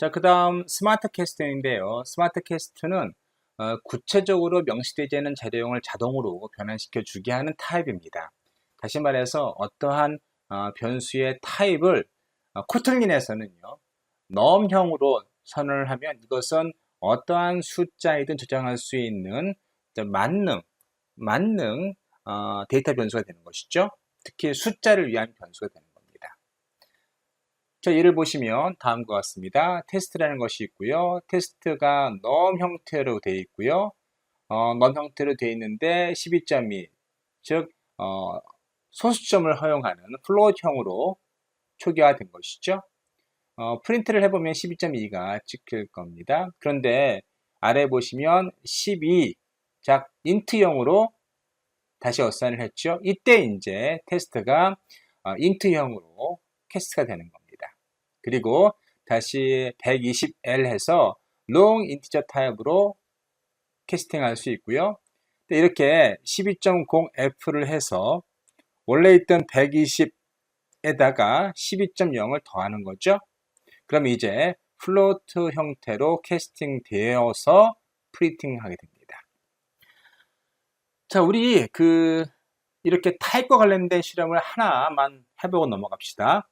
자, 그 다음 스마트 캐스트인데요. 스마트 캐스트는 어, 구체적으로 명시되지 않은 재료형을 자동으로 변환시켜 주게 하는 타입입니다. 다시 말해서 어떠한 어, 변수의 타입을 어, 코틀린에서는요. 넘형으로 선언을 하면 이것은 어떠한 숫자이든 저장할 수 있는 만능, 만능 어, 데이터 변수가 되는 것이죠. 특히 숫자를 위한 변수가 되는. 자, 예를 보시면 다음과 같습니다. 테스트라는 것이 있고요. 테스트가 넘 형태로 되어 있고요. 어, 넘 형태로 되어 있는데 12.2, 즉 어, 소수점을 허용하는 플롯형으로 초기화된 것이죠. 어, 프린트를 해보면 12.2가 찍힐 겁니다. 그런데 아래 보시면 12, 자, 인트형으로 다시 어사인을 했죠. 이때 이제 테스트가 어, 인트형으로 캐스트가 되는 겁니다. 그리고 다시 120L 해서 long integer 타입으로 캐스팅할 수 있고요. 이렇게 12.0F를 해서 원래 있던 120에다가 12.0을 더하는 거죠. 그럼 이제 플로트 형태로 캐스팅 되어서 프린팅하게 됩니다. 자, 우리 그 이렇게 타입과 관련된 실험을 하나만 해보고 넘어갑시다.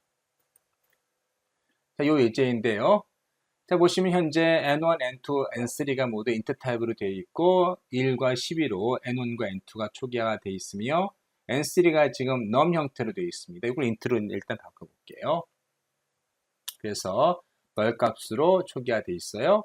자, 요 예제인데요. 자, 보시면 현재 N1, N2, N3가 모두 인트 타입으로 되어 있고 1과 12로 N1과 N2가 초기화가 되어 있으며 N3가 지금 넘 형태로 되어 있습니다. 이걸 인트로 일단 바꿔볼게요. 그래서 널 값으로 초기화 되어 있어요.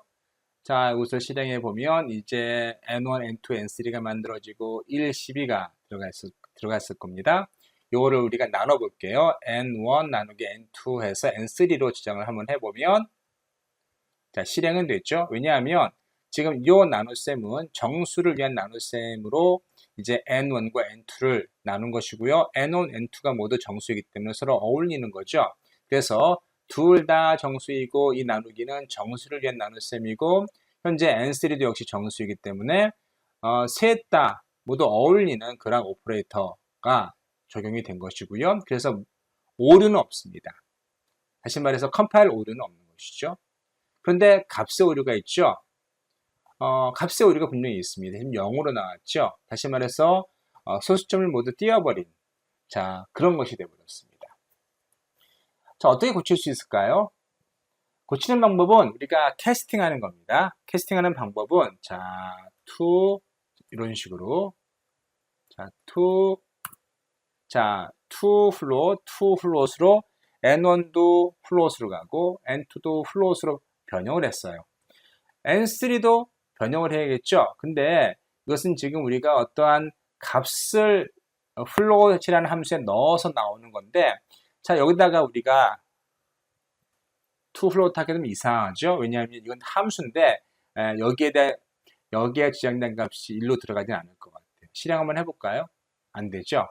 자, 이것을 실행해 보면 이제 N1, N2, N3가 만들어지고 1, 12가 들어갔을, 들어갔을 겁니다. 요거를 우리가 나눠 볼게요. N1 나누기 N2 해서 N3로 지정을 한번 해보면 자, 실행은 됐죠. 왜냐하면 지금 요 나눗셈은 정수를 위한 나눗셈으로 이제 N1과 N2를 나눈 것이고요. N1, N2가 모두 정수이기 때문에 서로 어울리는 거죠. 그래서 둘 다 정수이고 이 나누기는 정수를 위한 나눗셈이고 현재 N3도 역시 정수이기 때문에 어, 셋 다 모두 어울리는 그런 오퍼레이터가 적용이 된 것이고요. 그래서 오류는 없습니다. 다시 말해서 컴파일 오류는 없는 것이죠. 그런데 값의 오류가 있죠. 어, 값의 오류가 분명히 있습니다. 지금 0으로 나왔죠. 다시 말해서 어, 소수점을 모두 띄워버린 자 그런 것이 되어버렸습니다. 자 어떻게 고칠 수 있을까요? 고치는 방법은 우리가 캐스팅하는 겁니다. 캐스팅하는 방법은 자 to 이런 식으로 자 to 자 to float, to float으로 n1도 float으로 가고 n2도 float으로 변형을 했어요. n3도 변형을 해야겠죠. 근데 이것은 지금 우리가 어떠한 값을 플로트라는 함수에 넣어서 나오는 건데 자 여기다가 우리가 to float 하게 되면 이상하죠. 왜냐하면 이건 함수인데 여기에 대해 여기에 지정된 값이 1로 들어가진 않을 것 같아요. 실행 한번 해볼까요? 안 되죠.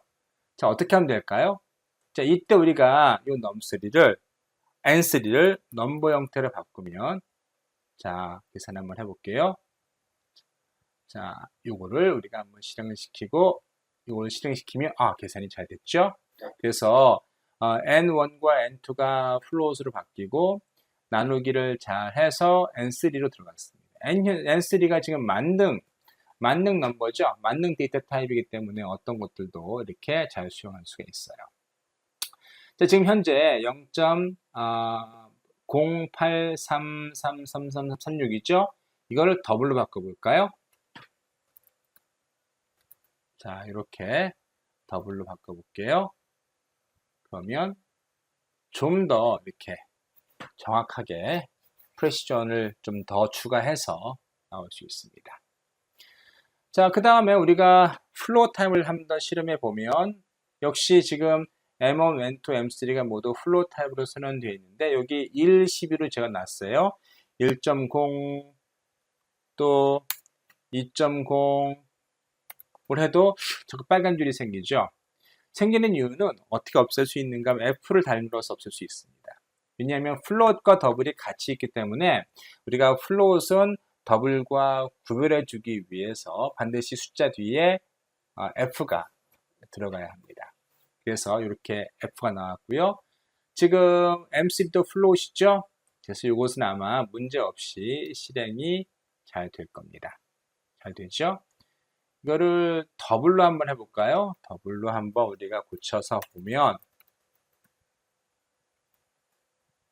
자 어떻게 하면 될까요? 자 이때 우리가 이 num3를 n3를 넘버 형태로 바꾸면 자 계산 한번 해 볼게요. 자, 요거를 우리가 한번 실행을 시키고 요걸 실행시키면 아, 계산이 잘 됐죠? 그래서 어, N1과 N2가 플로트로 바뀌고 나누기를 잘 해서 N3로 들어갔습니다. N, N3가 지금 만능 만능 넘버죠. 만능 데이터 타입이기 때문에 어떤 것들도 이렇게 잘 수용할 수가 있어요. 자, 지금 현재 0.08333336이죠. 이거를 더블로 바꿔볼까요? 자, 이렇게 더블로 바꿔볼게요. 그러면 좀 더 이렇게 정확하게 프레시전을 좀 더 추가해서 나올 수 있습니다. 자, 그 다음에 우리가 플로어 타입을 한번더 실험해 보면 역시 지금 M1, M2, M3가 모두 플로어 타입으로 선언되어 있는데 여기 1, 12로 제가 놨어요. 1.0 또 2.0뭘 해도 저거 빨간 줄이 생기죠. 생기는 이유는 어떻게 없앨 수 있는가 하면 F를 달물어서 없앨 수 있습니다. 왜냐하면 플롯과 더블이 같이 있기 때문에 우리가 플롯은 더블과 구별해 주기 위해서 반드시 숫자 뒤에 어, F가 들어가야 합니다. 그래서 이렇게 F가 나왔고요. 지금 M3도 플롯이죠. 그래서 이것은 아마 문제 없이 실행이 잘 될 겁니다. 잘 되죠? 이거를 더블로 한번 해볼까요? 더블로 한번 우리가 고쳐서 보면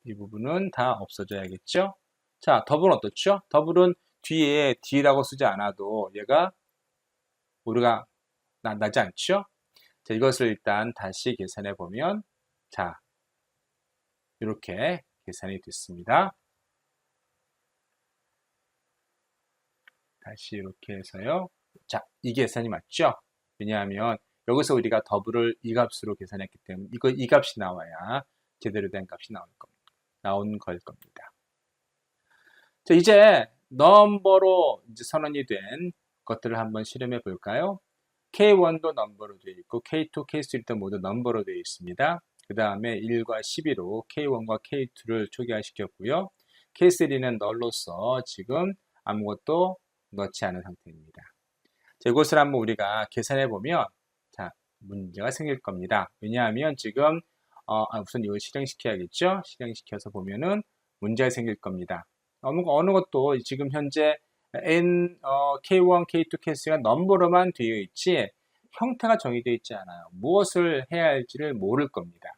이 부분은 다 없어져야겠죠? 자, 더블은 어떻죠? 더블은 뒤에 D라고 쓰지 않아도 얘가 우리가 나, 나지 않죠? 자, 이것을 일단 다시 계산해 보면 자, 이렇게 계산이 됐습니다. 다시 이렇게 해서요. 자, 이 계산이 맞죠? 왜냐하면 여기서 우리가 더블을 이 값으로 계산했기 때문에 이거 이 값이 나와야 제대로 된 값이 나올 겁니다. 나온 걸 겁니다. 자, 이제 넘버로 이제 선언이 된 것들을 한번 실험해 볼까요? K1도 넘버로 되어 있고 K2, K3도 모두 넘버로 되어 있습니다. 그 다음에 1과 12로 K1과 K2를 초기화시켰고요. K3는 널로서 지금 아무것도 넣지 않은 상태입니다. 자, 이것을 한번 우리가 계산해 보면 자 문제가 생길 겁니다. 왜냐하면 지금 어, 아, 우선 이걸 실행시켜야겠죠. 실행시켜서 보면은 문제가 생길 겁니다. 어느, 어느 것도 지금 현재 N, 어, K1, K2, K3가 넘버로만 되어 있지 형태가 정의되어 있지 않아요. 무엇을 해야 할지를 모를 겁니다.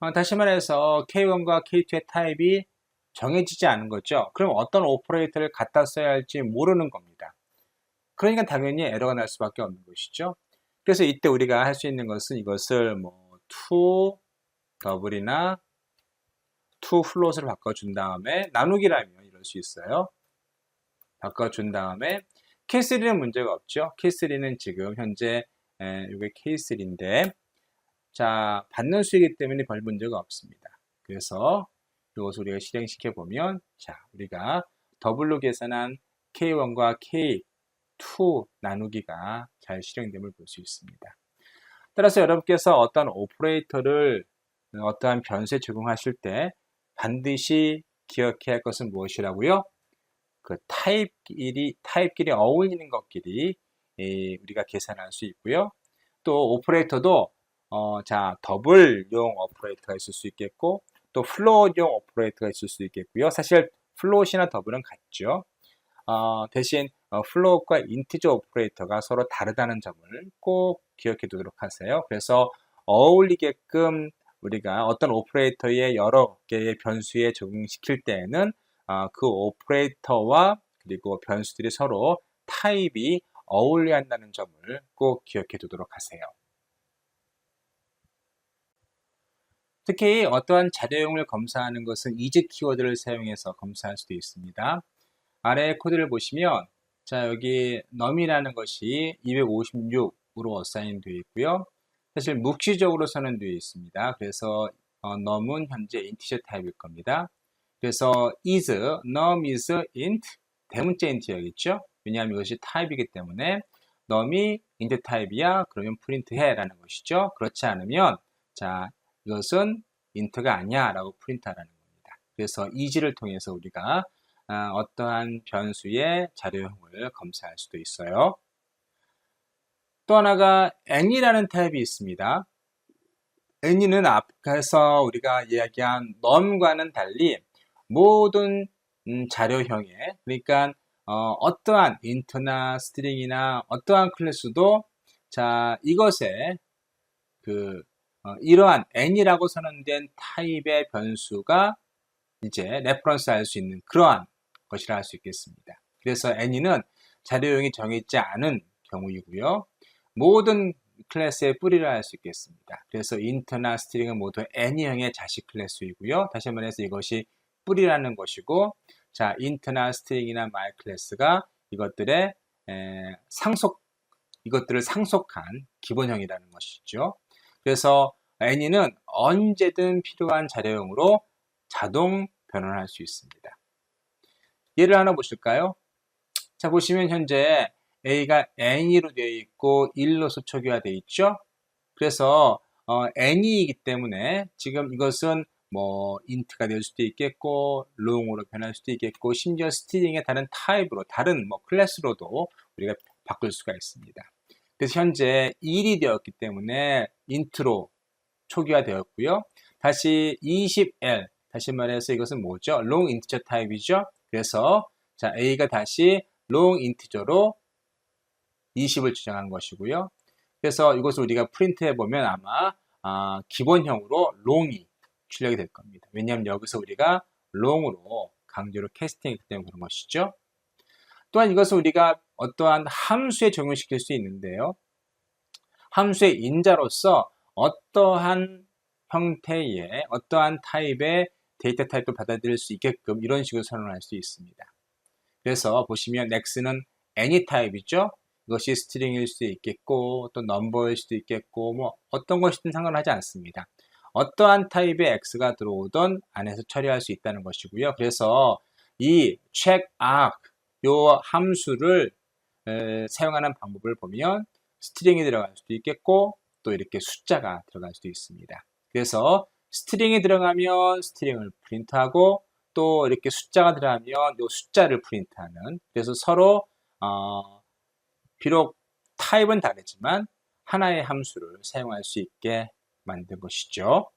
어, 다시 말해서 K1과 K2의 타입이 정해지지 않은 거죠. 그럼 어떤 오퍼레이터를 갖다 써야 할지 모르는 겁니다. 그러니까 당연히 에러가 날 수밖에 없는 것이죠. 그래서 이때 우리가 할 수 있는 것은 이것을 뭐 to 더블이나 to 플롯을 바꿔준 다음에 나누기라면 이럴 수 있어요. 바꿔준 다음에 K3는 문제가 없죠. K3는 지금 현재 에, 이게 K3인데 자 받는 수이기 때문에 별 문제가 없습니다. 그래서 이것을 우리가 실행시켜 보면 자 우리가 더블로 계산한 K1과 K2 나누기가 잘 실행됨을 볼 수 있습니다. 따라서 여러분께서 어떤 오퍼레이터를 어떠한 변수에 적용하실 때 반드시 기억해야 할 것은 무엇이라고요? 그 타입끼리 타입끼리 어울리는 것끼리 우리가 계산할 수 있고요. 또 오퍼레이터도 어, 자 더블용 오퍼레이터가 있을 수 있겠고 또 플롯용 오퍼레이터가 있을 수 있겠고요. 사실 플롯이나 더블은 같죠. 어, 대신 어, 플롯과 인티저 오퍼레이터가 서로 다르다는 점을 꼭 기억해 두도록 하세요. 그래서 어울리게끔 우리가 어떤 오퍼레이터의 여러 개의 변수에 적용시킬 때에는 어, 그 오퍼레이터와 그리고 변수들이 서로 타입이 어울려야 한다는 점을 꼭 기억해 두도록 하세요. 특히 어떠한 자료용을 검사하는 것은 이즈 키워드를 사용해서 검사할 수도 있습니다. 아래 코드를 보시면 자 여기 num이라는 것이 256으로 어사인 되어 있고요. 사실 묵시적으로 선언되어 있습니다. 그래서 어, num은 현재 인티저 타입일 겁니다. 그래서 is, num is int 대문자 인트여겠죠? 왜냐하면 이것이 타입이기 때문에 num이 int 타입이야 그러면 프린트 해 라는 것이죠. 그렇지 않으면 자 이것은 int가 아니야 라고 프린트하라는 겁니다. 그래서 is를 통해서 우리가 아, 어떠한 변수의 자료형을 검사할 수도 있어요. 또 하나가 n이라는 타입이 있습니다. n이는 앞에서 우리가 이야기한 num과는 달리 모든 음, 자료형에 그러니까 어, 떠한 인트나 스트링이나 어떠한 클래스도 자 이것에 그 어, 이러한 n이라고 선언된 타입의 변수가 이제 레퍼런스 할 수 있는 그러한 것이라 할 수 있겠습니다. 그래서 n이는 자료형이 정해있지 않은 경우이고요. 모든 클래스의 뿌리를 할수 있겠습니다. 그래서 인트나 스트링은 모두 n형의 자식 클래스이고요. 다시 한번 해서 이것이 뿌리라는 것이고 자 인트나 스트링이나 마이 클래스가 이것들의 에, 상속 이것들을 상속한 기본형이라는 것이죠. 그래서 n이는 언제든 필요한 자료형으로 자동 변환할 수 있습니다. 예를 하나 보실까요? 자 보시면 현재 A가 N으로 되어 있고 1로서 초기화되어 있죠. 그래서 어, N이기 때문에 지금 이것은 뭐 인트가 될 수도 있겠고 롱으로 변할 수도 있겠고 심지어 스트링의 다른 타입으로 다른 뭐 클래스로도 우리가 바꿀 수가 있습니다. 그래서 현재 1이 되었기 때문에 인트로 초기화 되었고요. 다시 20L 다시 말해서 이것은 뭐죠? long integer 타입이죠. 그래서 자 A가 다시 long integer로 20을 지정한 것이고요. 그래서 이것을 우리가 프린트해 보면 아마 아, 기본형으로 long이 출력이 될 겁니다. 왜냐하면 여기서 우리가 long으로 강제로 캐스팅했기 때문에 그런 것이죠. 또한 이것을 우리가 어떠한 함수에 적용시킬 수 있는데요. 함수의 인자로서 어떠한 형태의 어떠한 타입의 데이터 타입도 받아들일 수 있게끔 이런 식으로 선언할 수 있습니다. 그래서 보시면 x는 any 타입이죠. 이것이 스트링일 수도 있겠고 또 넘버일 수도 있겠고 뭐 어떤 것이든 상관하지 않습니다. 어떠한 타입의 x가 들어오던 안에서 처리할 수 있다는 것이고요. 그래서 이 check arg 요 함수를 에, 사용하는 방법을 보면 스트링이 들어갈 수도 있겠고 또 이렇게 숫자가 들어갈 수도 있습니다. 그래서 스트링이 들어가면 스트링을 프린트하고 또 이렇게 숫자가 들어가면 이 숫자를 프린트하는 그래서 서로 어, 비록 타입은 다르지만 하나의 함수를 사용할 수 있게 만든 것이죠.